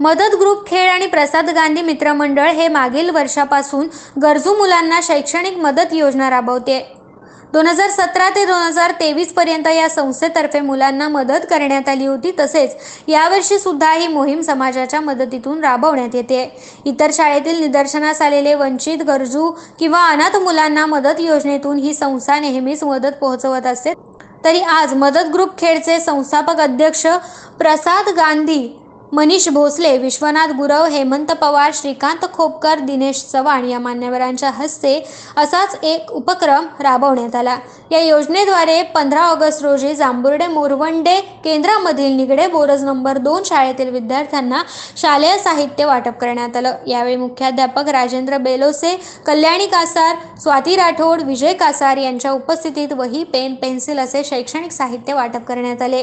मदत ग्रुप खेळ आणि प्रसाद गांधी मित्रमंडळ हे मागील वर्षापासून गरजू मुलांना शैक्षणिक मदत योजना राबवते. दोन हजार सतरा ते दोन हजार तेवीस पर्यंत या संस्थेतर्फे मुलांना मदत करण्यात आली होती. तसेच यावर्षी सुद्धा ही मोहीम समाजाच्या मदतीतून राबवण्यात येते. इतर शाळेतील निदर्शनास आलेले वंचित गरजू किंवा अनाथ मुलांना मदत योजनेतून ही संस्था नेहमीच मदत पोहोचवत असते. तरी आज मदत ग्रुप खेडचे संस्थापक अध्यक्ष प्रसाद गांधी मनीष भोसले विश्वनाथ गुरव हेमंत पवार श्रीकांत खोपकर दिनेश चव्हाण या मान्यवरांच्या हस्ते असाच एक उपक्रम राबवण्यात आला. या योजनेद्वारे पंधरा ऑगस्ट रोजी जांभुर्डे मोरवंडे केंद्रामधील निगडे बोरज नंबर दोन शाळेतील विद्यार्थ्यांना शालेय साहित्य वाटप करण्यात आलं. यावेळी मुख्याध्यापक राजेंद्र बेलोसे कल्याणी कासार स्वाती राठोड विजय कासार यांच्या उपस्थितीत वही पेन पेन्सिल असे शैक्षणिक साहित्य वाटप करण्यात आले.